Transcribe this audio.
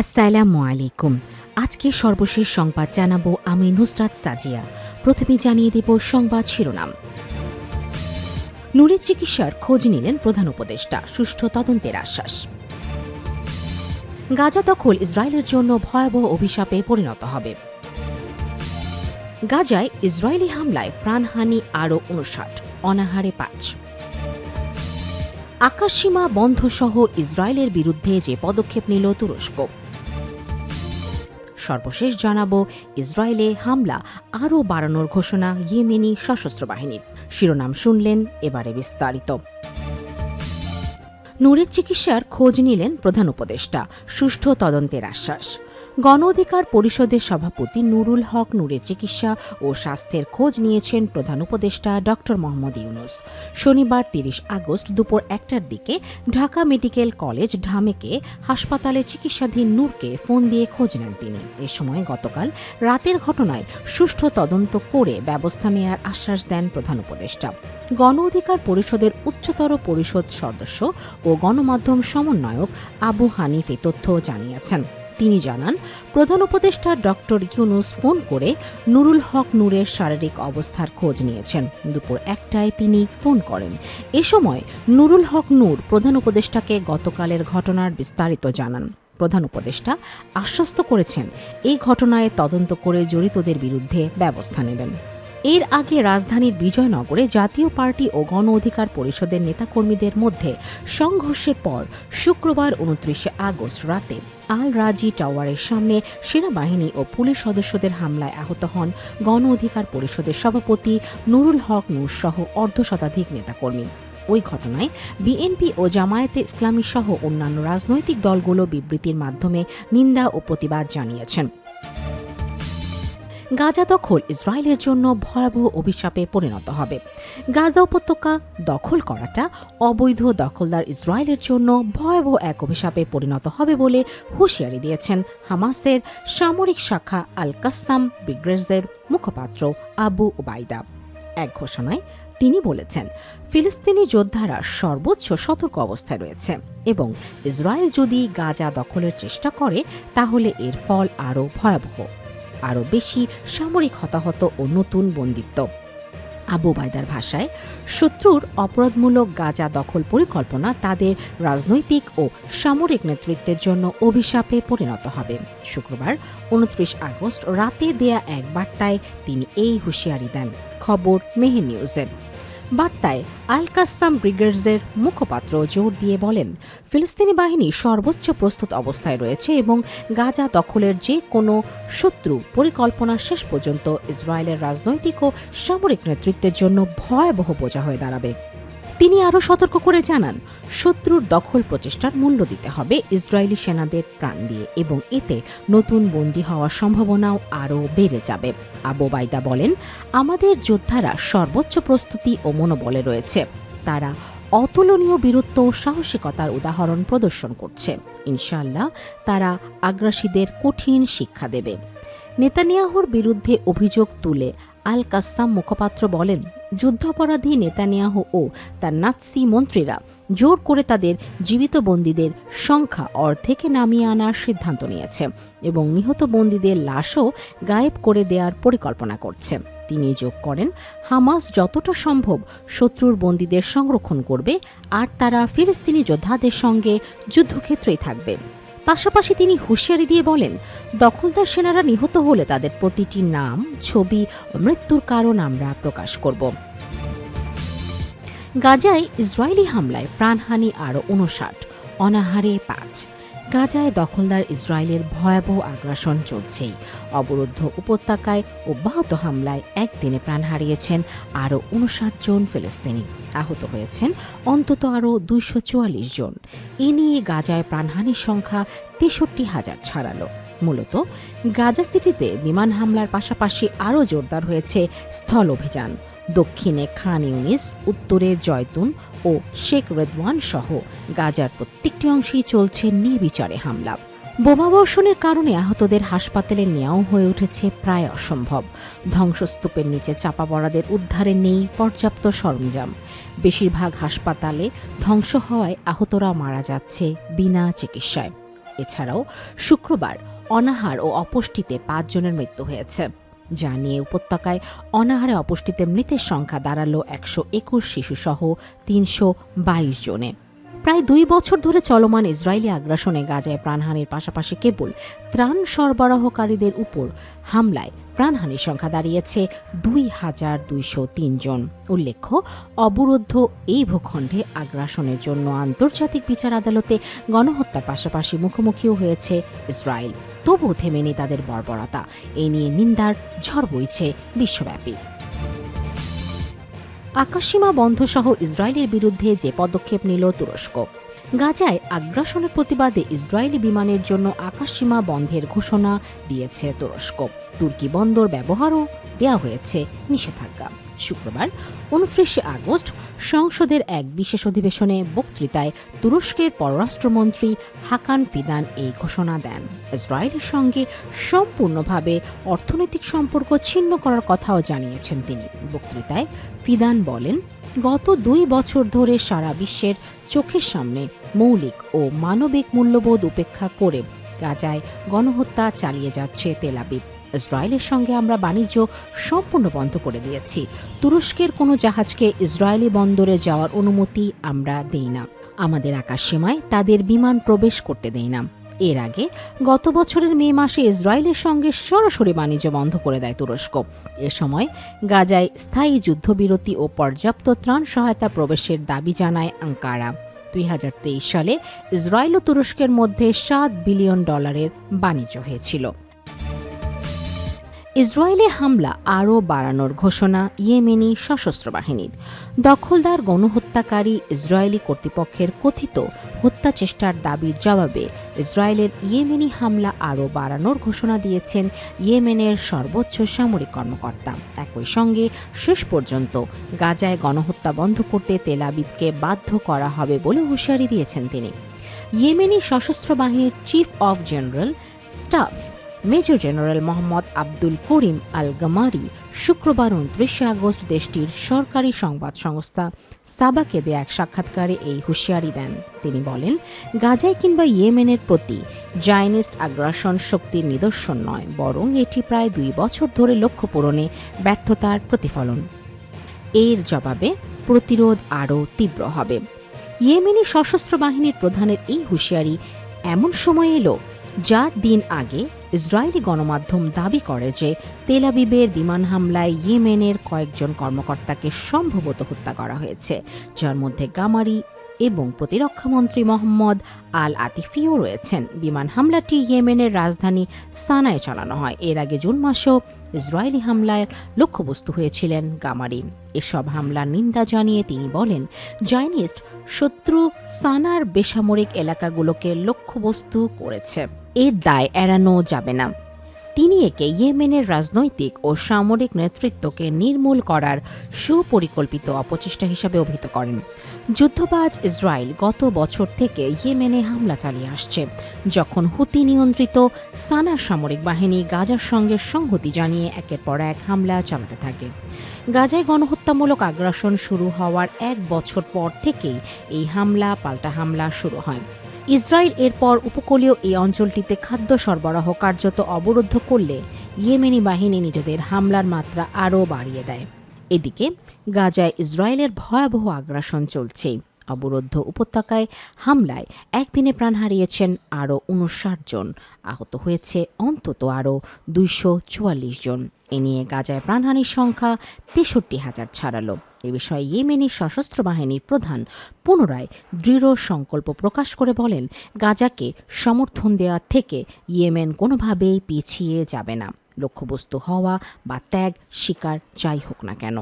আসসালামু আলাইকুম। আজকে সর্বশেষ সংবাদ জানাব আমি নুসরাত সাজিয়া। প্রথমে জানিয়ে দেব সংবাদ শিরোনাম। নুরের চিকিৎসার খোঁজ নিলেন প্রধান উপদেষ্টা, সুষ্ঠু তদন্তের আশ্বাস। গাজা দখল ইসরায়েলের জন্য ভয়াবহ অভিশাপে পরিণত হবে। গাজায় ইসরায়েলি হামলায় প্রাণহানি আরও উনষাট অনাহারে পাঁচ। আকাশসীমা বন্ধসহ ইসরায়েলের বিরুদ্ধে যে পদক্ষেপ নিল তুরস্ক। সর্বশেষ জানাব, ইসরায়েলে হামলা আরও বাড়ানোর ঘোষণা ইয়েমেনি সশস্ত্র বাহিনীর। শিরোনাম শুনলেন এবারে বিস্তারিত। নূরের চিকিৎসার খোঁজ নিলেন প্রধান উপদেষ্টা। সুষ্ঠু তদন্তের আশ্বাস। গণ অধিকার পরিষদের সভাপতি নুরুল হক নূরের চিকিৎসা ও স্বাস্থ্যের খোঁজ নিয়েছেন প্রধান উপদেষ্টা ড মোহাম্মদ ইউনুস। শনিবার তিরিশ আগস্ট দুপুর একটার দিকে ঢাকা মেডিকেল কলেজ ঢামেকে হাসপাতালে চিকিৎসাধীন নূরকে ফোন দিয়ে খোঁজ নেন তিনি। এ সময় গতকাল রাতের ঘটনায় সুষ্ঠু তদন্ত করে ব্যবস্থা নেয়ার আশ্বাস দেন প্রধান উপদেষ্টা। গণ অধিকার পরিষদের উচ্চতর পরিষদ সদস্য ও গণমাধ্যম সমন্বয়ক আবু হানিফ এ তথ্য জানিয়েছেন। তিনি জানান, প্রধান উপদেষ্টা ডক্টর ইউনুস ফোন করে নুরুল হক নূরের শারীরিক অবস্থার খোঁজ নিয়েছেন। দুপুর একটায় তিনি ফোন করেন। এ সময় নুরুল হক নূর প্রধান উপদেষ্টাকে গতকালের ঘটনার বিস্তারিত জানান। প্রধান উপদেষ্টা আশ্বস্ত করেছেন, এই ঘটনায় তদন্ত করে জড়িতদের বিরুদ্ধে ব্যবস্থা নেবেন। এর আগে রাজধানীর বিজয়নগরে জাতীয় পার্টি ও গণ অধিকার পরিষদের নেতাকর্মীদের মধ্যে সংঘর্ষের পর শুক্রবার উনত্রিশে আগস্ট রাতে আল রাজি টাওয়ারের সামনে সেনাবাহিনী ও পুলিশ সদস্যদের হামলায় আহত হন গণ অধিকার পরিষদের সভাপতি নুরুল হক নূর সহ অর্ধশতাধিক নেতাকর্মী। ওই ঘটনায় বিএনপি ও জামায়াতে ইসলামী সহ অন্যান্য রাজনৈতিক দলগুলো বিবৃতির মাধ্যমে নিন্দা ও প্রতিবাদ জানিয়েছেন। গাজা দখল ইসরায়েলের জন্য ভয়াবহ অভিশাপে পরিণত হবে। গাজা উপত্যকা দখল করাটা অবৈধ দখলদার ইসরায়েলের জন্য ভয়াবহ এক অভিশাপে পরিণত হবে বলে হুঁশিয়ারি দিয়েছেন হামাসের সামরিক শাখা আল কাসাম ব্রিগেডের মুখপাত্র আবু ওবাইদা এক ঘোষণায় তিনি বলেছেন, ফিলিস্তিনি যোদ্ধারা সর্বোচ্চ সতর্ক অবস্থায় রয়েছে এবং ইসরায়েল যদি গাজা দখলের চেষ্টা করে, তাহলে এর ফল আরও ভয়াবহ। আরও বেশি সামরিক হতাহত ও নতুন বন্দিত্ব। আবু বায়দার ভাষায়, শত্রুর অপরাধমূলক গাজা দখল পরিকল্পনা তাদের রাজনৈতিক ও সামরিক নেতৃত্বের জন্য অভিশাপে পরিণত হবে। শুক্রবার, উনত্রিশ আগস্ট রাতে দেয়া এক বার্তায় তিনি এই হুঁশিয়ারি দেন। খবর মেহে নিউজের। বার্তায় আল কাসাম ব্রিগেডসের মুখপাত্র জোর দিয়ে বলেন, ফিলিস্তিনি বাহিনী সর্বোচ্চ প্রস্তুত অবস্থায় রয়েছে এবং গাজা দখলের যে কোনো শত্রু পরিকল্পনা শেষ পর্যন্ত ইসরায়েলের রাজনৈতিক ও সামরিক নেতৃত্বের জন্য ভয়াবহ বোঝা হয়ে দাঁড়াবে। তিনি আরও সতর্ক করে জানান, শত্রুর দখল প্রচেষ্টার মূল্য দিতে হবে ইসরায়েলি সেনাদের প্রাণ দিয়ে এবং এতে নতুন বন্দী হওয়ার সম্ভাবনাও আরও বেড়ে যাবে। আবু বাইদা বলেন, আমাদের যোদ্ধারা সর্বোচ্চ প্রস্তুতি ও মনোবলে রয়েছে। তারা অতুলনীয় বীরত্ব ও সাহসিকতার উদাহরণ প্রদর্শন করছে। ইনশাল্লাহ তারা আগ্রাসীদের কঠিন শিক্ষা দেবে। নেতানিয়াহুর বিরুদ্ধে অভিযোগ তুলে আল কাসাম মুখপাত্র বলেন যুদ্ধাপরাধী নেতানিয়াহু ও তার নাৎসি মন্ত্রীরা জোর করে তাদের জীবিত বন্দীদের সংখ্যা অর্ধেকে নামিয়ে আনার সিদ্ধান্ত নিয়েছে এবং নিহত বন্দীদের লাশও গায়েব করে দেওয়ার পরিকল্পনা করছে। তিনি যোগ করেন, হামাস যতটা সম্ভব শত্রুর বন্দীদের সংরক্ষণ করবে আর তারা ফিলিস্তিনি যোদ্ধাদের সঙ্গে যুদ্ধক্ষেত্রেই থাকবে। পাশাপাশি তিনি হুঁশিয়ারি দিয়ে বলেন, দখলদার সেনারা নিহত হলে তাদের প্রতিটি নাম, ছবি ও মৃত্যুর কারণ আমরা প্রকাশ করব। গাজায় ইসরায়েলি হামলায় প্রাণহানি আরও উনষাট, অনাহারে পাঁচ। গাজায় দখলদার ইসরায়েলের ভয়াবহ আগ্রাসন চলছেই। অবরুদ্ধ উপত্যকায় অব্যাহত হামলায় একদিনে প্রাণ হারিয়েছেন আরও উনষাট জন ফিলিস্তিনি। আহত হয়েছেন অন্তত আরও দুইশো চুয়াল্লিশ জন। এ নিয়ে গাজায় প্রাণহানির সংখ্যা তেষট্টি হাজার ছাড়ালো। মূলত গাজা সিটিতে বিমান হামলার পাশাপাশি আরও জোরদার হয়েছে স্থল অভিযান। দক্ষিণে খান ইউনিস, উত্তরে জয়তুন ও শেখ রেদওয়ান সহ গাজার প্রত্যেকটি অংশেই চলছে নির্বিচারে হামলা। বোমাবর্ষণের কারণে আহতদের হাসপাতালে নেওয়াও হয়ে উঠেছে প্রায় অসম্ভব। ধ্বংসস্তূপের নিচে চাপা পড়াদের উদ্ধারে নেই পর্যাপ্ত সরঞ্জাম। বেশিরভাগ হাসপাতালে ধ্বংস হওয়ায় আহতরা মারা যাচ্ছে বিনা চিকিৎসায়। এছাড়াও শুক্রবার অনাহার ও অপুষ্টিতে পাঁচজনের মৃত্যু হয়েছে। যা নিয়ে উপত্যকায় অনাহারে অপুষ্টিতে মৃতের সংখ্যা দাঁড়াল একশো একুশ শিশুসহ তিনশো বাইশ জনে। প্রায় দুই বছর ধরে চলমান ইসরায়েলি আগ্রাসনে গাজায় প্রাণহানির পাশাপাশি কেবল ত্রাণ সরবরাহকারীদের উপর হামলায় প্রাণহানির সংখ্যা দাঁড়িয়েছে দুই হাজার দুইশো তিনজন উল্লেখ্য, অবরুদ্ধ এই ভূখণ্ডে আগ্রাসনের জন্য আন্তর্জাতিক বিচার আদালতে গণহত্যার পাশাপাশি মুখোমুখিও হয়েছে ইসরায়েল। তবুও থেমেনি তাদের বর্বরতা। এ নিয়ে নিন্দার ঝড় বইছে বিশ্বব্যাপী। আকাশসীমা বন্ধ সহ ইসরায়েলের বিরুদ্ধে যে পদক্ষেপ নিল তুরস্ক। গাজায় আগ্রাসনের প্রতিবাদে ইসরায়েলি বিমানের জন্য আকাশসীমা বন্ধের ঘোষণা দিয়েছে তুরস্ক। তুর্কি বন্দর ব্যবহারও দেওয়া হয়েছে নিষেধাজ্ঞা। শুক্রবার, উনত্রিশে আগস্ট, সংসদের এক বিশেষ অধিবেশনে বক্তৃতায় তুরস্কের পররাষ্ট্রমন্ত্রী হাকান ফিদান এই ঘোষণা দেন। ইসরায়েলের সঙ্গে সম্পূর্ণভাবে অর্থনৈতিক সম্পর্ক ছিন্ন করার কথাও জানিয়েছেন তিনি। বক্তৃতায় ফিদান বলেন, গত দুই বছর ধরে সারা বিশ্বের চোখের সামনে মৌলিক ও মানবিক মূল্যবোধ উপেক্ষা করে গাজায় গণহত্যা চালিয়ে যাচ্ছে তেলাবিব ইসরায়েলের সঙ্গে আমরা বাণিজ্য সম্পূর্ণ বন্ধ করে দিয়েছি। তুরস্কের কোনো জাহাজকে ইসরায়েলি বন্দরে যাওয়ার অনুমতি আমরা দেই না। আমাদের আকাশসীমায় তাদের বিমান প্রবেশ করতে দেই না। এর আগে গত বছরের মে মাসে ইসরায়েলের সঙ্গে সরাসরি বাণিজ্য বন্ধ করে দেয় তুরস্ক। এ সময় গাজায় স্থায়ী যুদ্ধবিরতি ও পর্যাপ্ত ত্রাণ সহায়তা প্রবেশের দাবি জানায় আঙ্কারা। দুই হাজার তেইশ সালে ইসরায়েল ও তুরস্কের মধ্যে সাত বিলিয়ন ডলারের বাণিজ্য হয়েছিল। ইসরায়েলে হামলা আরও বাড়ানোর ঘোষণা ইয়েমেনি সশস্ত্র বাহিনীর। দখলদার গণহত্যাকারী ইসরায়েলি কর্তৃপক্ষের কথিত হত্যা চেষ্টার দাবির জবাবে ইসরায়েলের ইয়েমেনি হামলা আরও বাড়ানোর ঘোষণা দিয়েছেন ইয়েমেনের সর্বোচ্চ সামরিক কর্মকর্তা। একই সঙ্গে শেষ পর্যন্ত গাজায় গণহত্যা বন্ধ করতে তেলাবিবকে বাধ্য করা হবে বলে হুঁশিয়ারি দিয়েছেন তিনি। ইয়েমেনি সশস্ত্র বাহিনীর chief of general staff major general Mohammad Abdul Karim al Ghamari শুক্রবার উনত্রিশে আগস্ট দেশটির সরকারি সংবাদ সংস্থা সাবাকে দেয়া এক সাক্ষাৎকারে এই হুঁশিয়ারি দেন। তিনি বলেন, গাজায় কিংবা ইয়েমেনের প্রতি জায়নিস্ট আগ্রাসন শক্তির নিদর্শন নয়, বরং এটি প্রায় দুই বছর ধরে লক্ষ্য পূরণে ব্যর্থতার প্রতিফলন। এর জবাবে প্রতিরোধ আরও তীব্র হবে। ইয়েমেনি সশস্ত্র বাহিনীর প্রধানের এই হুঁশিয়ারি এমন সময় এলো, যার দিন আগে ইসরায়েলি গণমাধ্যম দাবি করে যে তেলাবিবের বিমান হামলায় ইয়েমেনের কয়েকজন কর্মকর্তাকে সম্ভবত হত্যা করা হয়েছে, যার মধ্যে গামারি এবং প্রতিরক্ষামন্ত্রী মোহাম্মদ আল আতিফিও রয়েছেন। বিমান হামলাটি ইয়েমেনের রাজধানী সানায় চালানো হয়। এর আগে জুন মাসেও ইসরায়েলি হামলায় লক্ষ্যবস্তু হয়েছিলেন গামারি। এসব হামলার নিন্দা জানিয়ে তিনি বলেন, জাইনিস্ট শত্রু সানার বেসামরিক এলাকাগুলোকে লক্ষ্যবস্তু করেছে। এর দায় এড়ানো যাবে না। তিনি একে ইয়েমেনের রাজনৈতিক ও সামরিক নেতৃত্বকে নির্মূল করার সুপরিকল্পিত অপচেষ্টা হিসাবে অভিহিত করেন। যুদ্ধবাজ ইসরায়েল গত বছর থেকে ইয়েমেনে হামলা চালিয়ে আসছে, যখন হুতি নিয়ন্ত্রিত সানা সামরিক বাহিনী গাজার সঙ্গে সংহতি জানিয়ে একের পর এক হামলা চালাতে থাকে। গাজায় গণহত্যামূলক আগ্রাসন শুরু হওয়ার এক বছর পর থেকেই এই হামলা, পাল্টা হামলা শুরু হয়। ইসরায়েল এরপর উপকূলীয় এই অঞ্চলটিতে খাদ্য সরবরাহ কার্যত অবরুদ্ধ করলে ইয়েমেনি বাহিনী নিজেদের হামলার মাত্রা আরও বাড়িয়ে দেয়। এদিকে গাজায় ইসরায়েলের ভয়াবহ আগ্রাসন চলছে। অবরুদ্ধ উপত্যকায় হামলায় একদিনে প্রাণ হারিয়েছেন আরও উনষাট জন। আহত হয়েছে অন্তত আরও দুইশো চুয়াল্লিশ জন। এ নিয়ে গাজায় প্রাণহানির সংখ্যা তেষট্টি হাজার ছাড়ালো। এ বিষয়ে ইয়েমেনি সশস্ত্র বাহিনীর প্রধান পুনরায় দৃঢ় সংকল্প প্রকাশ করে বলেন, গাজাকে সমর্থন দেওয়া থেকে ইয়েমেন কোনোভাবেই পিছিয়ে যাবে না। লক্ষ্যবস্তু হওয়া বা ত্যাগ, শিকার, যাই হোক না কেন।